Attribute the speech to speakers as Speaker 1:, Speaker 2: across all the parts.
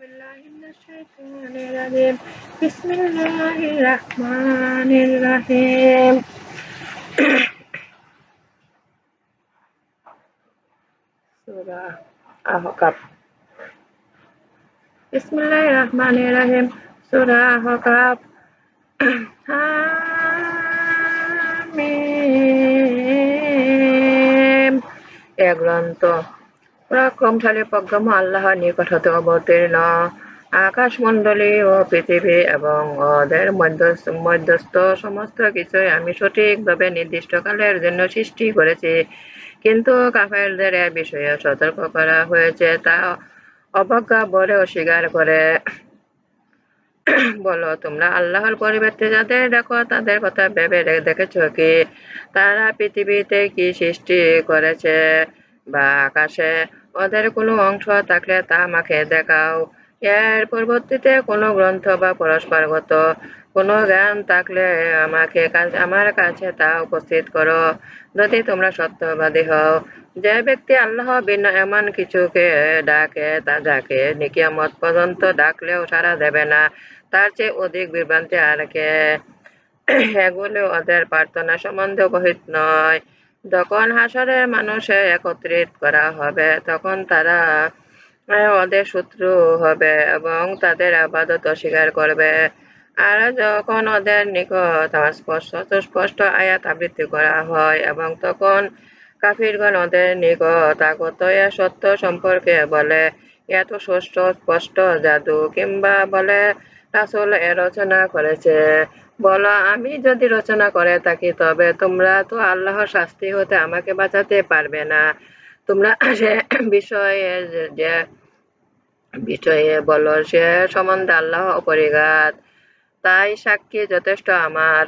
Speaker 1: Bismillahirrahmanirrahim. Surah Al-Haqaf. Bismillahirrahmanirrahim. Surah Al-Haqaf. Amin. Ya, gelontoh. পরাক্রমশালী প্রজ্ঞম আল্লাহর নিকট হতে অবতীর্ণ। আকাশমণ্ডলী ও পৃথিবী এবং ওদের মধ্যস্থ সমস্ত কিছুই আমি সঠিকভাবে নির্দিষ্টকালের জন্য সৃষ্টি করেছি। কিন্তু কাফেরদের এ বিষয়ে সতর্ক করা হয়েছে, তা অবজ্ঞা বলে অস্বীকার করে। বলো, তোমরা আল্লাহর পরিবর্তে যাদের দেখো, তাদের কথা ভেবে দেখেছ কি? তারা পৃথিবীতে কি সৃষ্টি করেছে বা আকাশে ওদের কোনো অংশ থাকলে তা আমাকে দেখাও। এর পরবর্তীতে কোনো গ্রন্থ বা পরস্পরগত কোনো জ্ঞান থাকলে আমাকে আমার কাছে তা উপস্থিত করো। যদি তোমরা সত্যবাদী হও, যে ব্যক্তি আল্লাহ ভিন্ন এমন কিছুকে ডাকে, তা যাকে নিকিয়ামত পর্যন্ত ডাকলেও সারা দেবে না, তার চেয়ে অধিক বিভ্রান্তি আর কে। এগুলো ওদের প্রার্থনা সম্বন্ধে বহিত নয়। যখন হাসরের মানুষের একত্রিত করা হবে, তখন তারা ওদের শত্রু হবে এবং তাদের আবাদত অস্বীকার করবে। আর যখন ওদের নিকট স্পষ্ট স্পষ্ট আয়াত আবৃত্তি করা হয় এবং তখন কাফিরগণ ওদের নিকট আগত সত্য সম্পর্কে বলে, এত ষষ্ঠ স্পষ্ট জাদু কিংবা বলে, রাসুল এ রচনা করেছে। বলো, আমি যদি রচনা করে থাকি, তবে তোমরা তো আল্লাহর শাস্তি হতে আমাকে বাঁচাতে পারবে না। তোমরা সে বিষয়ে যে বিষয়ে বলো, সে সম্বন্ধে আল্লাহ অপরিঘাত তাই সাক্ষী যথেষ্ট আমার।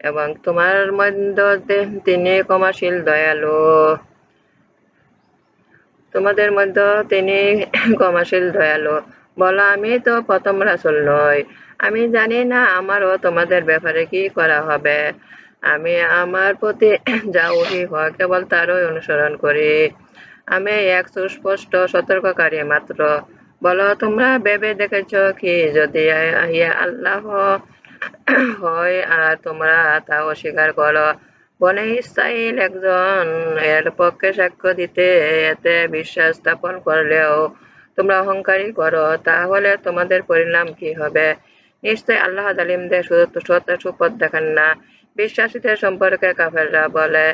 Speaker 1: এবং তোমার মধ্যে তিনি ক্ষমাশীল, দয়ালু। তোমাদের মধ্যে তিনি ক্ষমাশীল, দয়ালু। বলো, আমি তো প্রথম রাসুল নই। আমি জানি না আমারও তোমাদের ব্যাপারে কি করা হবে। আমি আমার প্রতি যা উহি হয় কেবল তারই অনুসরণ করি। আমি এক সুস্পষ্ট, সতর্ককারী মাত্র। বলো, তোমরা ভেবে দেখেছ কি? যদি আল্লাহ হয় আর তোমরা তা অস্বীকার করো, বনে ইসরাইল একজন এর পক্ষে সাক্ষ্য দিতে এতে বিশ্বাস স্থাপন করলেও তোমরা অহংকারী করো, তাহলে তোমাদের পরিণাম কি হবে? নিশ্চয় আল্লাহ জালিমদের সত্য সুপথ দেখান না। বিশ্বাসীদের সম্পর্কে কাফেররা বলে,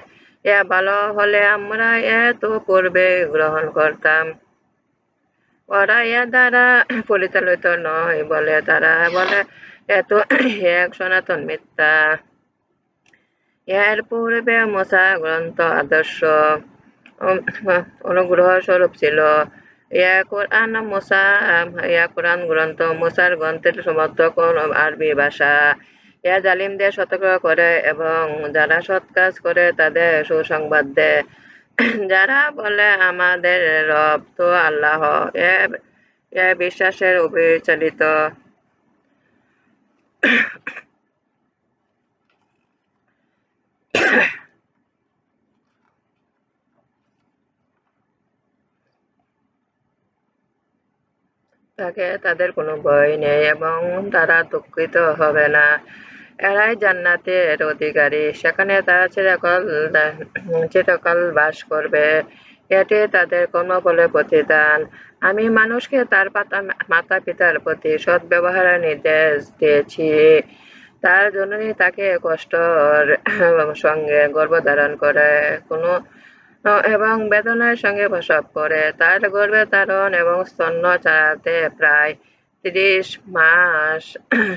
Speaker 1: এ ভালো হলে আমরা এ তো পূর্বে গ্রহণ করতাম ওরা এ দ্বারা পরিচালিত নয় বলে তারা বলে, এত এক সনাতন মিথ্যা। এর পূর্বে মশা গ্রন্থ আদর্শ অনুগ্রহ স্বরূপ ছিল। ইয়া কোরআন মোসা ইয়া কোরআন গ্রন্থ, মোসার গ্রন্থের সমর্থক আরবি ভাষা। ইয়া জালিমদের সতর্ক করে এবং যারা সৎ কাজ করে তাদের সুসংবাদ দেয়। যারা বলে, আমাদের রব তো আল্লাহ। এ বিশ্বাসের অবিচালিত থাকে, তাদের কোনো ভয় নেই এবং তারা দুঃখিত হবে না। এরাই জান্নাতের অধিকারী। সেখানে তারা চিরকাল চিরকাল বাস করবে। এটি তাদের কর্মফলে প্রতিদান। আমি মানুষকে তার পাতা মাতা পিতার প্রতি সৎ ব্যবহারের নির্দেশ দিয়েছি। তার জন্যই তাকে কষ্টর সঙ্গে গর্ভধারণ করে। কোনো এবং বেদনার সঙ্গে প্রসব করে। তার গর্ভে ধারণ এবং স্তন্য চালাতে প্রায় ত্রিশ মাস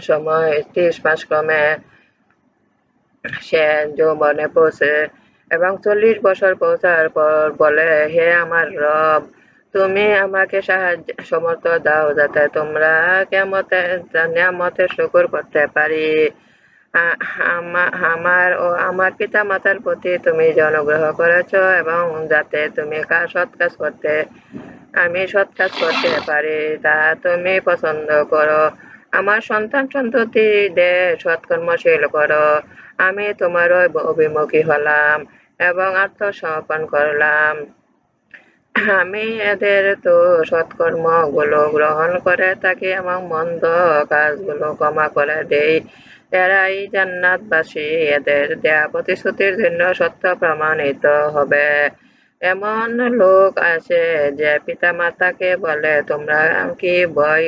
Speaker 1: সময়, ত্রিশ মাস ক্রমে সে যৌবনে পৌঁছে এবং চল্লিশ বছর পৌঁছার পর বলে, হে আমার রব, তুমি আমাকে সাহায্য সমর্থ দাও যাতে তোমরা কেমতে, নিয়ামতের শুকুর করতে পারি। আমার ও আমার পিতা মাতার প্রতি তুমি যে অনুগ্রহ করেছ এবং যাতে তুমি সৎ কাজ করতে, আমি সৎ কাজ করতে পারি, তা তুমি পছন্দ করো। আমার সন্তান সন্ততিদের সৎকর্মশীল করো। আমি তোমার অভিমুখী হলাম এবং আত্মসমর্পণ করলাম। আমি এদের তো সৎকর্মগুলো গ্রহণ করে থাকি এবং মন্দ কাজগুলো ক্ষমা করে দেই। এরাই জান্নাতবাসী এদের দেয়া প্রতিশ্রুতির জন্য সত্য প্রমাণিত হবে। এমন লোক আছে যে পিতা মাতাকে বলে, তোমরা কি ভয়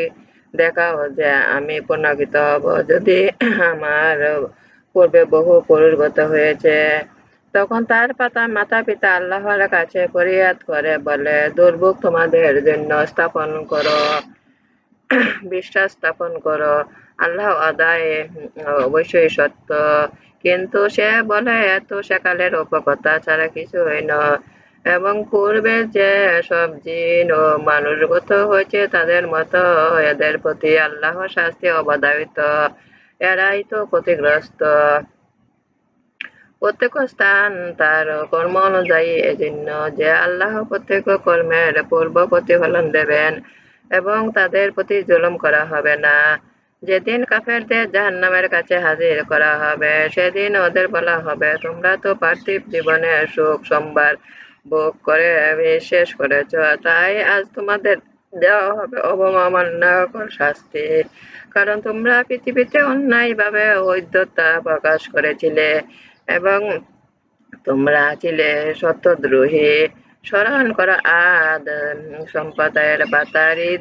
Speaker 1: দেখাও যে আমি পুনর্গিত হব? যদি আমার পূর্বে বহু পুরুষগত হয়েছে, তখন তার পাতা মাতা পিতা আল্লাহর কাছে ফরিয়াদ করে, বলে, দুর্ভোগ তোমাদের জন্য স্থাপন করো, বিশ্বাস স্থাপন করো। আল্লাহ আদায় অবশ্যই সত্য। কিন্তু সে বলে, এত সেকালের উপকথা ছাড়া কিছুই নয় এবং পূর্বে যে সব জিন ও মানুষগত হয়েছে, তাদের মতো এদের প্রতি আল্লাহ শাস্তি অবদাবিত এরাই তো ক্ষতিগ্রস্ত। প্রত্যেক স্থান তার কর্ম অনুযায়ী এজন্য যে আল্লাহ প্রত্যেক কর্মের পূর্ব প্রতিফলন দেবেন এবং তাদের প্রতি জুলুম করা হবে না। যেদিন কাফেরদের জাহান্নামের কাছে হাজির করা হবে, সেদিন ওদের বলা হবে, তোমরা তো পার্থিব জীবনের সুখ, সোমবার, ভোগ করে শেষ করেছ। তাই আজ তোমাদের দেওয়া হবে অবমাননাকর শাস্তি। কারণ তোমরা পৃথিবীতে অন্যায়ভাবে ঐদ্যতা প্রকাশ করেছিলে এবং তোমরা ছিলে সত্যদ্রোহী। স্মরণ করা আদ সম্প্রদায়ের বাতারি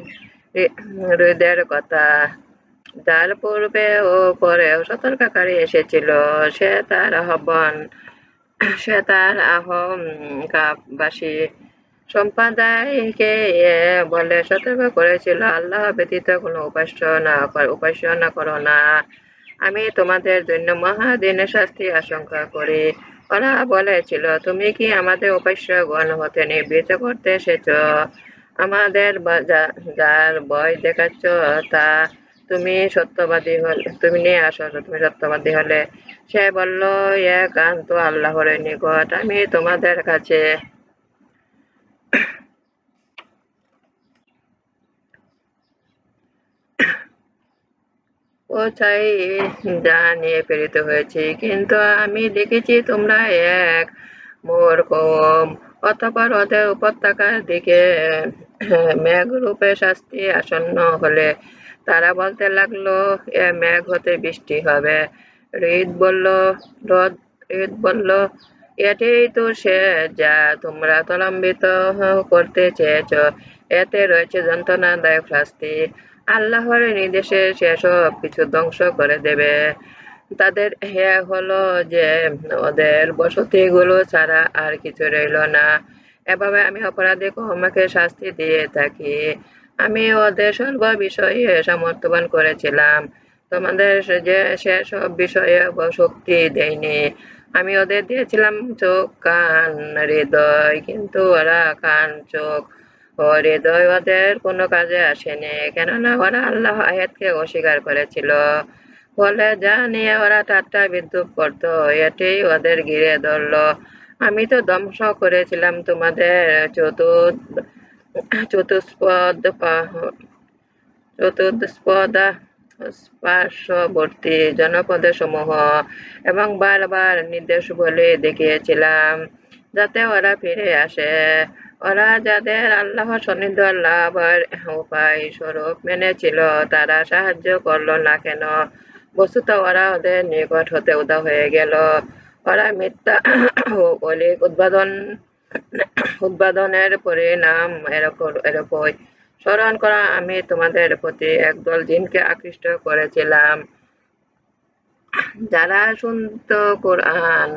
Speaker 1: হৃদের কথা। যার পূর্বে ও পরে সতর্ককারী এসেছিল। সে তার আহ্বান, সে তার আহমকাবাসী সম্প্রদায়কে বলে সতর্ক করেছিল, আল্লাহ ব্যতীত কোনো উপাসনা উপাসনা করো না। আমি তোমাদের জন্য মহাদিনের শাস্তি আশঙ্কা করি। ওরা বলেছিল, তুমি কি আমাদের উপাস্যগণ হতে নিবৃত করতে এসেছ? আমাদের যার বয় দেখাচ্ছ তা তুমি সত্যবাদী হলে, তুমি নিয়ে আসো, তুমি সত্যবাদী হলে। সে বলল একান্ত আল্লাহর নিকট, আমি তোমাদের কাছে পৌঁছাই যা নিয়ে প্রেরিত হয়েছি, কিন্তু আমি দেখেছি তোমরা এক মোর কম অতপর ওদের উপত্যকার দিকে মেঘরূপে শাস্তি আসন্ন হলে তারা বলতে লাগল, এ মেঘ হতে বৃষ্টি হবে। হৃদ বলল, রদ হৃদ বলল, এটাই তো সে যা তোমরা তলম্বিত করতে চেয়েছ। এতে রয়েছে যন্ত্রণাদায়ক শাস্তি। আল্লাহর নির্দেশে সে সব কিছু ধ্বংস করে দেবে। তাদের হে হলো যে ওদের বসতিগুলো ছাড়া আর কিছু রইল না। এভাবে আমি অপরাধী আমাকে শাস্তি দিয়ে থাকি। আমি ওদের সর্ব বিষয়ে সমর্থবান করেছিলাম। তোমাদের যে, সে সব বিষয়ে শক্তি দেয়নি। আমি ওদের দিয়েছিলাম চোখ, কান, হৃদয়, কিন্তু ওরা কান, চোখ ও হৃদয় ওদের কোনো কাজে আসেনি। কেননা ওরা আল্লাহ আয়াতকে অস্বীকার করেছিল। ফলে যা নিয়ে ওরা ঠাট্টা বিদ্যুৎ করতো এটি ওদের ঘিরে ধরল। আমি তো ধ্বংস করেছিলাম তোমাদের চতুর্থ চতুষ্পদ চতুর্দস্পদা পার্শ্ববর্তী জনপদের সমূহ এবং বারবার নির্দেশ বলে দেখিয়েছিলাম যাতে ওরা ফিরে আসে ওরা যাদের আল্লাহ সন্নিধ লাভের উপায় স্বরূপ মেনেছিল তারা সাহায্য করল না কেন বস্তুত ওরা ওদের নিকট হতে উদা হয়ে গেল ওরা মিথ্যা অলিক উদ্বোধন উদ্বোধনের পরিণাম এরকম স্মরণ করা, আমি তোমাদের প্রতি একদল জিনকে আকৃষ্ট করেছিলাম। যারা শুনত কোরআন,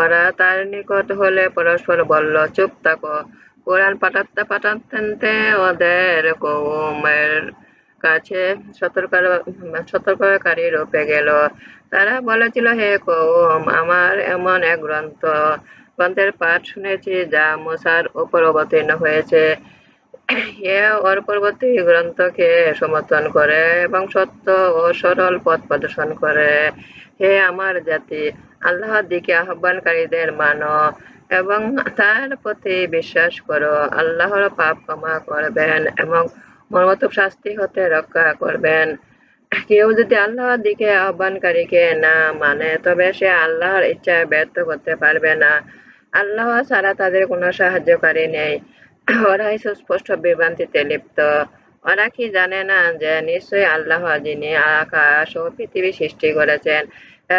Speaker 1: ওরা তার নিকট হলে পরস্পর বলল, চুপ থাকো, কোরআন পাঠাতে পাঠাতে ওদের কৌমের কাছে সতর্ক সতর্ককারী রূপে গেল। তারা বলেছিল, হে কৌম, আমার এমন এক গ্রন্থ গ্রন্থের পাঠ শুনেছি, যা মশার উপর অবতীর্ণ হয়েছে। এ ওর পরবর্তী গ্রন্থকে সমর্থন করে এবং সত্য ও সরল পথ প্রদর্শন করে। হে আমার জাতি, আল্লাহর দিকে আহ্বানকারীদের মানো এবং তার প্রতি বিশ্বাস করো। আল্লাহর পাপ ক্ষমা করবেন এবং মর্মতব শাস্তি হতে রক্ষা করবেন। কেউ যদি আল্লাহর দিকে আহ্বানকারীকে না মানে তবে সে আল্লাহর ইচ্ছায় ব্যর্থ করতে পারবে না। আল্লাহ ছাড়া তাদের কোনো সাহায্যকারী নেই। ওরাই সুস্পষ্ট বিভ্রান্তিতে লিপ্ত। ওরা কি জানে না যে নিশ্চয়ই আল্লাহ যিনি আকাশ ও পৃথিবী সৃষ্টি করেছেন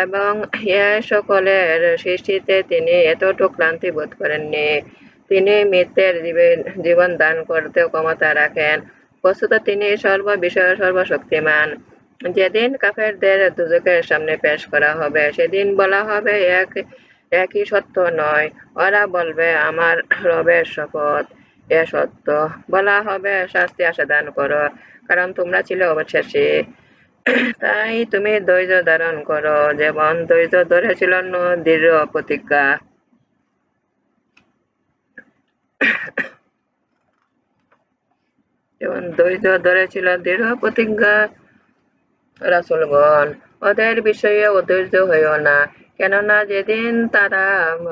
Speaker 1: এবং এ সকলের সৃষ্টিতে তিনি এতটুকু ক্লান্তি বোধ করেননি। তিনি মৃত্যের জীবন- জীবন দান করতেও ক্ষমতা রাখেন। বস্তুত তিনি সর্ব বিষয়ে সর্বশক্তিমান। যেদিন কাফেরদের দুজকের সামনে পেশ করা হবে, সেদিন বলা হবে, এক, একই সত্য নয়। ওরা বলবে, আমার রবের শপথ এ সত্য। বলা হবে, শাস্তি আশা দান করো, কারণ তোমরা ছিল অবশেষে। তাই তুমি ধৈর্য ধারণ করো। যেমন ধৈর্য ধরেছিল দৃঢ় প্রতিজ্ঞা। যেমন ধৈর্য ধরেছিল দৃঢ় প্রতিজ্ঞা রাসুলগণ ওদের বিষয়ে অধৈর্য হইও না। কেননা যেদিন তারা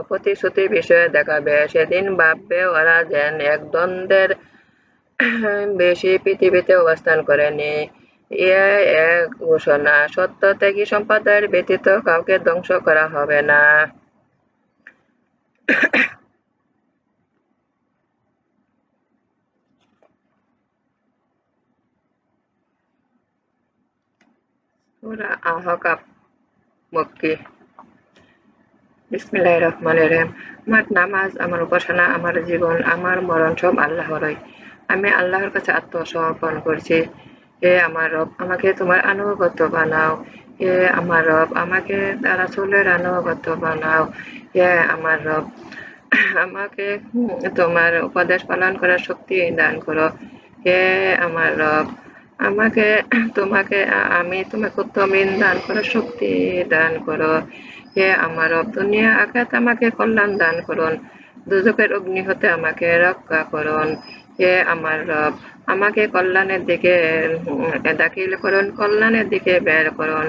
Speaker 1: প্রতিশ্রুতি বিষয়ে দেখাবে, সেদিন ভাববে ওরা যেন এক দ্বন্দ্বের বেশি পৃথিবীতে অবস্থান করেনি। ইয়ে এক ঘোষণা। সত্য ত্যাগী সম্প্রদায়ের ব্যতীত কাউকে ধ্বংস করা হবে না। সূরা আহকাব মক্কি বিসমিল্লাহ রহমান রহিম আমার নামাজ আমার উপাসনা আমার জীবন আমার মরণ সব আল্লাহরই আমি আল্লাহর কাছে আত্মসমর্পণ করছি হে আমার রব আমাকে তোমার আনুগত্য বানাও হে আমার রব আমাকে রাসূলের আনুগত্য বানাও হে আমার রব আমাকে তোমার উপদেশ পালন করার শক্তি দান করো হে আমার রব আমাকে, তোমাকে আমি তোমাকে উত্তম দান করো, শক্তি দান করো। হে আমার দুনিয়া আঘাত, আমাকে কল্যাণ দান করুন। দুজকের অগ্নি হতে আমাকে রক্ষা করুন। হে আমার রব, আমাকে কল্যাণের দিকে দাখিল করুন, কল্যাণের দিকে বের করুন।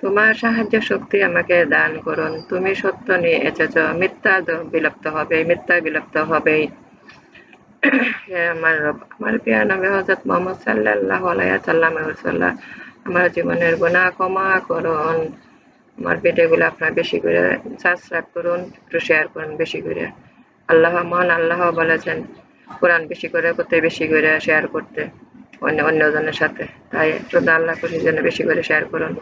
Speaker 1: তোমার সাহায্য শক্তি আমাকে দান করুন। তুমি সত্য নিয়ে এসেছ, মিথ্যা বিলুপ্ত হবে মিথ্যা বিলুপ্ত হবেই। আমার রব, আমার প্রিয় নবী হযরত মুহাম্মদ সাল্লাল্লাহু আলাইহি সাল্লাম রাসূলুল্লাহ আমার জীবনের গুনাহ ক্ষমা করুন। আমার ভিডিওগুলো আপনারা বেশি করে সাবস্ক্রাইব করুন, একটু শেয়ার করুন বেশি করে। আল্লাহ মহান আল্লাহ বলেছেন, কোরআন বেশি করে করতে, বেশি করে শেয়ার করতে, অন্য অন্যজনের সাথে। তাই শুধু আল্লাহ খুশির জন্য বেশি করে শেয়ার করুন।